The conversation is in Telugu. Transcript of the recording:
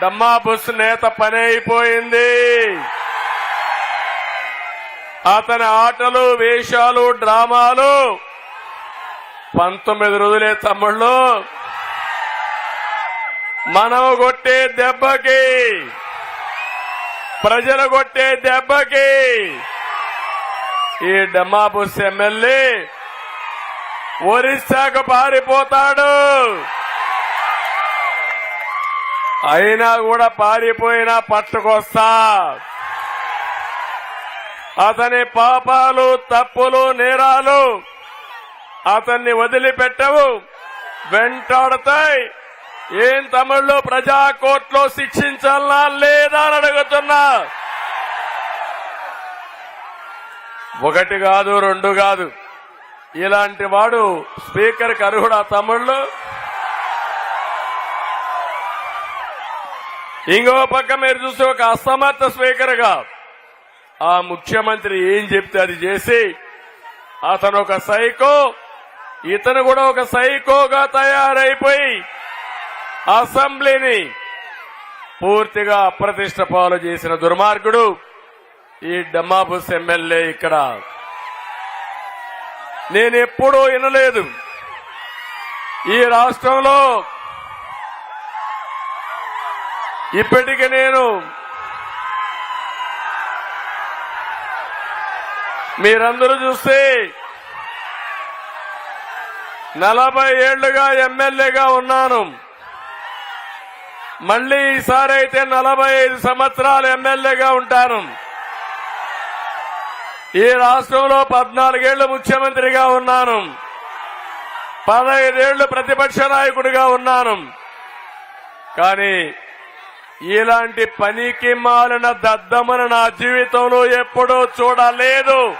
డమ్మాబుస్ నేత పని అయిపోయింది. అతని ఆటలు వేషాలు డ్రామాలు పంతొమ్మిది రోజులే తమ్ముళ్ళు. మనం కొట్టే దెబ్బకి ప్రజలు కొట్టే దెబ్బకి ఈ డమ్మాబుస్ ఎమ్మెల్యే ఒరిస్సాకు పారిపోతాడు. అయినా కూడా పారిపోయినా పట్టుకొస్తా. అతని పాపాలు తప్పులు నేరాలు అతన్ని వదిలిపెట్టవు. వెంటాడతాయి. ఏం తమిళ్ళో ప్రజా కోర్టులో శిక్షించాలా లేదా అని అడుగుతున్నా. ఒకటి కాదు రెండు కాదు. ఇలాంటి వాడు స్పీకర్కి అర్హుడా తమిళ్ళో? ఇంకో పక్క మీరు చూస్తే ఒక అసమర్థ స్పీకర్గా ఆ ముఖ్యమంత్రి ఏం చెప్తే అది చేసి అతను ఒక సైకో ఇతను కూడా ఒక సైకోగా తయారైపోయి అసెంబ్లీని పూర్తిగా అప్రతిష్ట పాలు చేసిన దుర్మార్గుడు ఈ డమ్మాబుస్ ఎమ్మెల్యే ఇక్కడ. నేను ఎప్పుడూ వినలేదు. ఈ రాష్ట్రంలో ఇప్పటికి నేను మీరందరూ చూస్తే నలభై ఏళ్ళుగా ఎమ్మెల్యేగా ఉన్నాను. మళ్ళీ ఈసారి అయితే నలభై ఐదు సంవత్సరాలు ఎమ్మెల్యేగా ఉంటాను. ఈ రాష్ట్రంలో పద్నాలుగేళ్ళు ముఖ్యమంత్రిగా ఉన్నాను. పదహైదేళ్ళు ప్రతిపక్ష నాయకుడిగా ఉన్నాను. కానీ ఇలాంటి పనికి మాలిన దద్దమని నా జీవితంలో ఎప్పుడూ చూడలేదు.